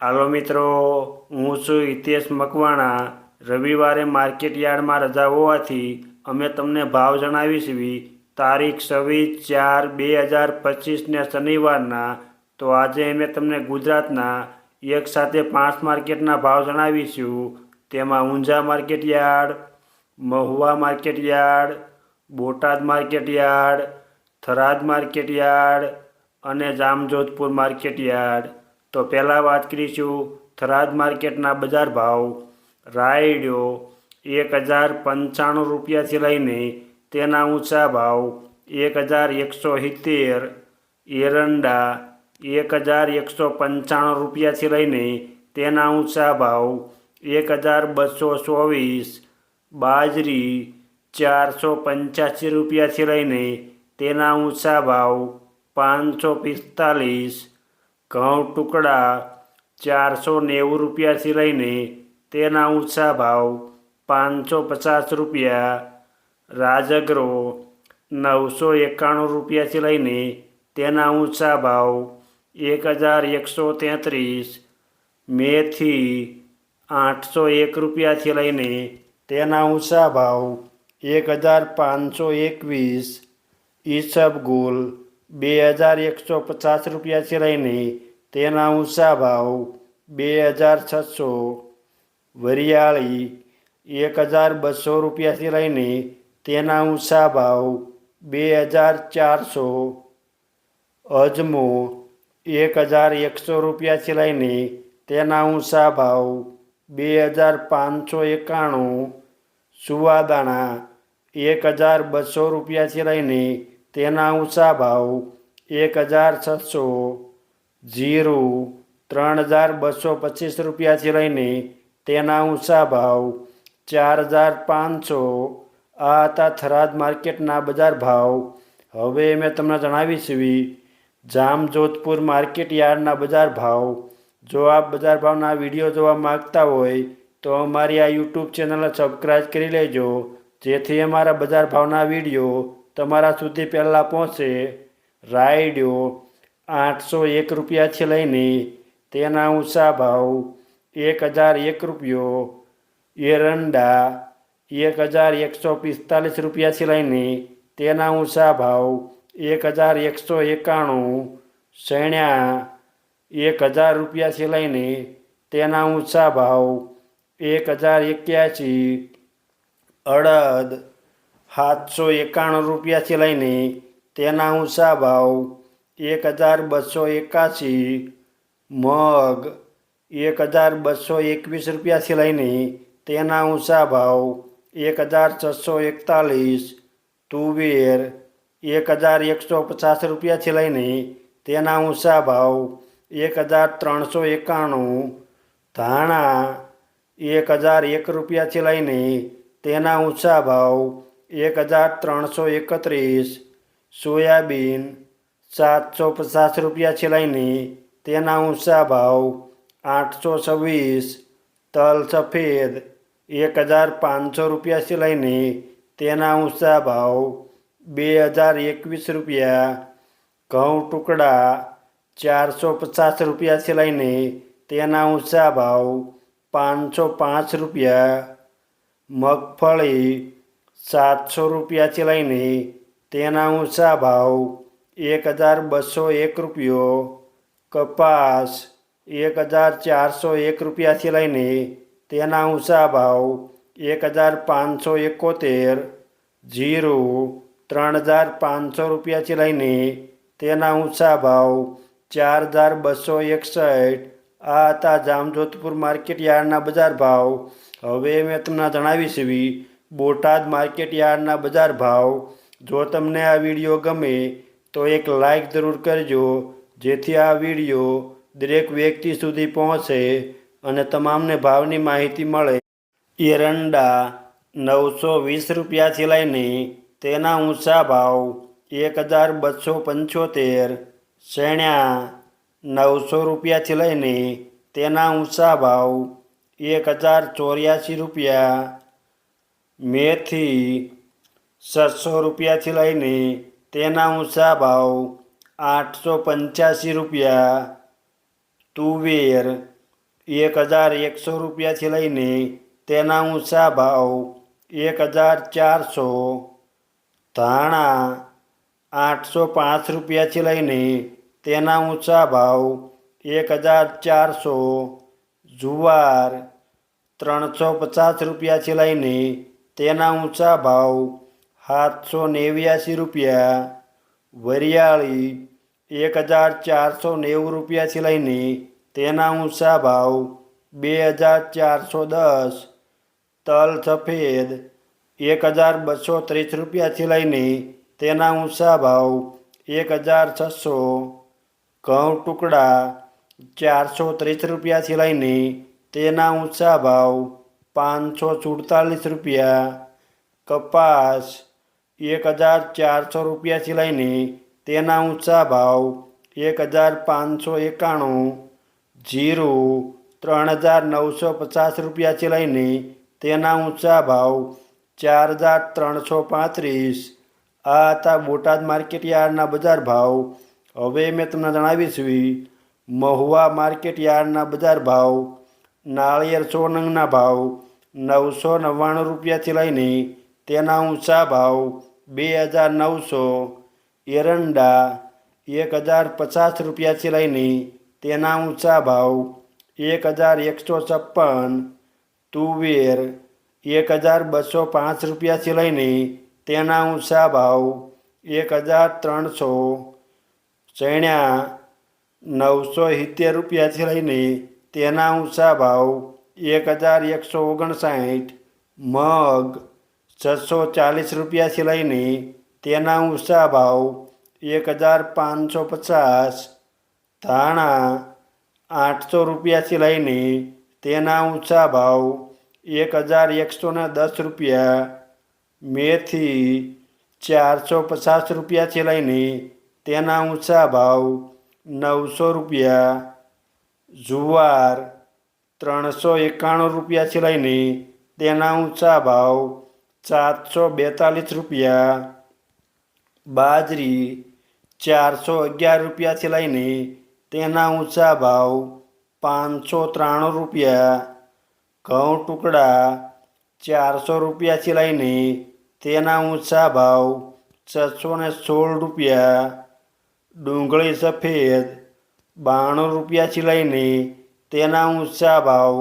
હાલો મિત્રો, હું છું હિતેશ મકવાણા. રવિવારે માર્કેટ યાર્ડમાં રજા હોવાથી અમે તમને ભાવ જણાવીશું. તારીખ છવ્વીસ ચાર બે હજાર પચીસને શનિવારના. તો આજે અમે તમને ગુજરાતના એક સાથે પાંચ માર્કેટના ભાવ જણાવીશું. તેમાં Unjha market yard Mahuva market yard Botad market yard Tharad market yard અને જામજોધપુર માર્કેટ યાર્ડ તો પહેલાં વાત કરીશું થરાદ માર્કેટના બજાર ભાવ. રાયડ્યો એક હજાર પંચાણું રૂપિયાથી લઈને તેના ઊંચા ભાવ એક હજાર એકસો સિત્તેર. એરંડા એક હજાર એકસો પંચાણું રૂપિયાથી લઈને તેના ઊંચા ભાવ એક હજાર બસો ચોવીસ. બાજરી ચારસો પંચ્યાસી રૂપિયાથી લઈને તેના ઊંચા ભાવ પાંચસો પિસ્તાલીસ. ઘઉં ટુકડા ચારસો નેવું રૂપિયાથી લઈને તેના ઊંચા ભાવ પાંચસો પચાસ રૂપિયા, રાજગરો નવસો એકાણું રૂપિયાથી લઈને તેના ઊંચા ભાવ એક હજાર એકસો તેત્રીસ, મેથી આઠસો એક રૂપિયાથી લઈને તેના ઊંચા ભાવ એક હજાર પાંચસો એકવીસ, ઈસબગુલ બે હજાર એકસો પચાસ રૂપિયાથી લઈને તેના ઊંચા ભાવ બે હજાર છસો, વરિયાળી એક હજાર બસો રૂપિયાથી લઈને તેના ઊંચા ભાવ બે હજાર ચારસો, અજમો એક હજાર એકસો રૂપિયાથી લઈને તેના ઊંચા ભાવ બે હજાર પાંચસો એકાણું, સુવાદાણા એક હજાર બસો રૂપિયાથી લઈને તેના ઊંચા ભાવ એક હજાર છસો જીરું ત્રણ હજાર બસો પચીસ રૂપિયાથી લઈને તેના ઊંચા ભાવ ચાર હજાર પાંચસો. આ હતા થરાદ માર્કેટના બજાર ભાવ. હવે મેં તમને જણાવીશું જામજોધપુર માર્કેટ યાર્ડના બજાર ભાવ. જો આપ બજાર ભાવના વીડિયો જોવા માગતા હોય, તો અમારી આ યુટ્યુબ ચેનલને સબસ્ક્રાઈબ કરી લેજો, જેથી અમારા બજાર ભાવના વીડિયો તમારા સુધી પહેલાં પહોંચે. રાયડો આઠસો એક રૂપિયાથી લઈને તેના ઊંચા ભાવ એક હજાર એક રૂપિયો, એરંડા એક હજાર એકસો પિસ્તાલીસ રૂપિયાથી લઈને તેના ઊંચા ભાવ એક હજાર એકસો એકાણું, શેણ્યા એક હજાર રૂપિયાથી લઈને તેના ઊંચા ભાવ એક હજાર એક્યાસી, અડદ સાતસો એકાણું રૂપિયાથી લઈને તેના ઊંચા ભાવ એક હજાર બસો એકાસી, મગ એક હજાર બસો એકવીસ રૂપિયાથી લઈને તેના ઊંચા ભાવ એક હજાર છસો એકતાલીસ, તુવેર એક હજાર એકસો પચાસ રૂપિયાથી લઈને તેના ઊંચા ભાવ એક હજાર ત્રણસો એકાણું, ધાણા એક હજાર એક રૂપિયાથી લઈને તેના ઊંચા ભાવ એક હજાર ત્રણસો એકત્રીસ, સોયાબીન સાતસો પચાસ રૂપિયાથી લઈને તેના ઊંચા ભાવ આઠસો છવ્વીસ, તલ સફેદ એક હજાર પાંચસો રૂપિયાથી લઈને તેના ઊંચા ભાવ બે હજાર એકવીસ રૂપિયા, ઘઉં ટુકડા ચારસો પચાસ રૂપિયાથી લઈને તેના ઊંચા ભાવ પાંચસો પાંચ રૂપિયા, મગફળી સાતસો રૂપિયાથી લઈને તેના ઊંચા ભાવ એક હજાર બસો એક રૂપિયો, કપાસ એક હજાર ચારસો એક રૂપિયાથી લઈને તેના ઊંચા ભાવ એક હજાર પાંચસો એકોતેર, જીરું ત્રણ હજાર પાંચસો રૂપિયાથી લઈને તેના ઊંચા ભાવ ચાર હજાર બસો એકસઠ. આ હતા જામજોધપુર માર્કેટ યાર્ડના બજાર ભાવ. હવે મેં તમને જણાવીશ એવી બોટાદ માર્કેટ યાર્ડના બજાર ભાવ. જો તમને આ વીડિયો ગમે તો એક લાઈક જરૂર કરજો, જેથી આ વીડિયો દરેક વ્યક્તિ સુધી પહોંચે અને તમામને ભાવની માહિતી મળે. એરંડા નવસો વીસ રૂપિયાથી લઈને તેના ઊંચા ભાવ એક હજાર બસો પંચોતેર, શેણ્યા નવસો રૂપિયાથી લઈને તેના ઊંચા ભાવ એક હજાર ચોર્યાસી રૂપિયા, મેથી સાતસો રૂપિયાથી લઈને તેના ઊંચા ભાવ આઠસો પંચ્યાસી રૂપિયા તુવેર એક હજાર એકસો રૂપિયાથી લઈને તેના ઊંચા ભાવ એક હજાર ચારસો. ધાણા આઠસો પાંચ રૂપિયાથી લઈને તેના ઊંચા ભાવ એક હજાર ચારસો. જુવાર ત્રણસો પચાસ રૂપિયાથી લઈને તેના ઊંચા ભાવ સાતસો નેવ્યાસી રૂપિયા વરિયાળી એક હજાર ચારસો નેવું રૂપિયાથી લઈને તેના ઊંચા ભાવ બે હજાર ચારસો દસ તલ સફેદ એક હજાર બસો ત્રીસ રૂપિયાથી લઈને તેના ઊંચા ભાવ એક હજાર છસો ઘઉં ટુકડા ચારસો ત્રીસ રૂપિયાથી લઈને તેના ઊંચા ભાવ પાંચસો સુડતાલીસ રૂપિયા કપાસ એક હજાર ચારસો રૂપિયાથી લઈને તેના ઊંચા ભાવ એક હજાર પાંચસો એકાણું જીરું ત્રણ હજાર નવસો પચાસ રૂપિયાથી લઈને તેના ઊંચા ભાવ ચાર હજાર ત્રણસો પાંત્રીસ આ હતા બોટાદ માર્કેટ યાર્ડના બજાર ભાવ હવે મેં તમને જણાવીશું મહુવા માર્કેટ યાર્ડના બજાર ભાવ નાળિયેર સો નંગના ભાવ નવસો નવ્વાણું રૂપિયાથી લઈને તેના ઊંચા ભાવ બે હજાર નવસો એરંડા એક હજાર પચાસ રૂપિયાથી લઈને તેના ઊંચા ભાવ એક હજાર એકસો છપ્પન, તુવેર એક હજાર બસો પાંચ રૂપિયાથી લઈને તેના ઊંચા ભાવ એક હજાર ત્રણસો, ચણ્યા નવસો સિત્તેર રૂપિયાથી લઈને તેના ઊંચા ભાવ એક હજાર એકસો ઓગણસાઠ, મગ છસો ચાલીસ રૂપિયાથી લઈને તેના ઊંચા ભાવ એક હજાર પાંચસો પચાસ, ધાણા આઠસો રૂપિયાથી લઈને તેના ઊંચા ભાવ એક હજાર એકસો ને દસ રૂપિયા, મેથી ચારસો પચાસ રૂપિયાથી લઈને તેના ઊંચા ભાવ નવસો રૂપિયા, જુવાર ત્રણસો એકાણું રૂપિયાથી લઈને તેના ઊંચા ભાવ સાતસો બેતાલીસ રૂપિયા. બાજરી ચારસો અગિયાર રૂપિયાથી લઈને તેના ઊંચા ભાવ પાંચસો ત્રાણું રૂપિયા. ઘઉં ટુકડા ચારસો રૂપિયાથી લઈને તેના ઊંચા ભાવ છસો ને સોળ રૂપિયા. ડુંગળી સફેદ બાણું રૂપિયાથી લઈને તેના ઊંચા ભાવ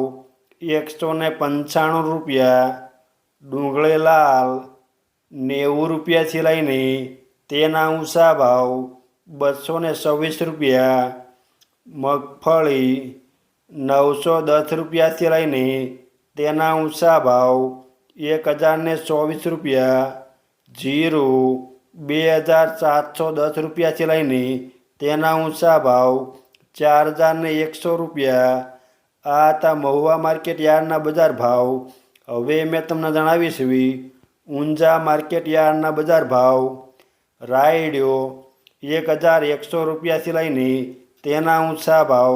એકસો ને પંચાણું રૂપિયા. ડુંગળી લાલ નેવું રૂપિયાથી લઈને તેના ઊંચા ભાવ બસો ને છવ્વીસ રૂપિયા, મગફળી નવસો દસ રૂપિયાથી લઈને તેના ઊંચા ભાવ એક હજાર ને ચોવીસ રૂપિયા, જીરું બે હજાર સાતસો દસ રૂપિયાથી લઈને તેના ઊંચા ભાવ ચાર હજાર ને એકસો રૂપિયા. આ હતા મહુવા માર્કેટ યાર્ડના બજાર ભાવ હવે મેં તમને જણાવીશ ઊંઝા માર્કેટ યાર્ડના બજાર ભાવ રાયડિયો એક હજાર એકસો રૂપિયાથી લઈને તેના ઊંચા ભાવ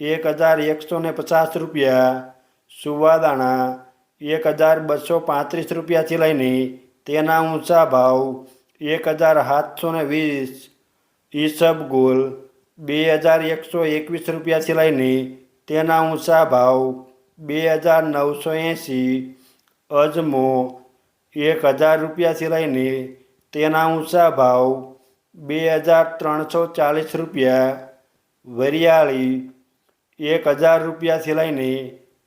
એક હજાર એકસો ને પચાસ રૂપિયા, સુવાદાણા એક હજાર બસો પાંત્રીસ રૂપિયાથી લઈને તેના ઊંચા ભાવ એક હજાર સાતસો ને વીસ ઈસબગુલ બે હજાર એકસો એકવીસ રૂપિયાથી લઈને તેના ઊંચા ભાવ બે હજાર નવસો એંસી અજમો એક હજાર રૂપિયાથી લઈને તેના ઊંચા ભાવ બે હજાર ત્રણસો ચાલીસ રૂપિયા, વરિયાળી એક હજાર રૂપિયાથી લઈને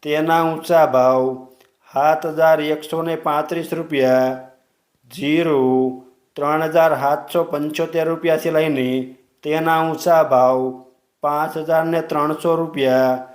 તેના ઊંચા ભાવ સાત હજાર એકસો ને પાંત્રીસ રૂપિયા, જીરું ત્રણ હજાર સાતસો પંચોતેર રૂપિયાથી લઈને તેના ઊંચા ભાવ પાંચ હજાર ત્રણસો રૂપિયા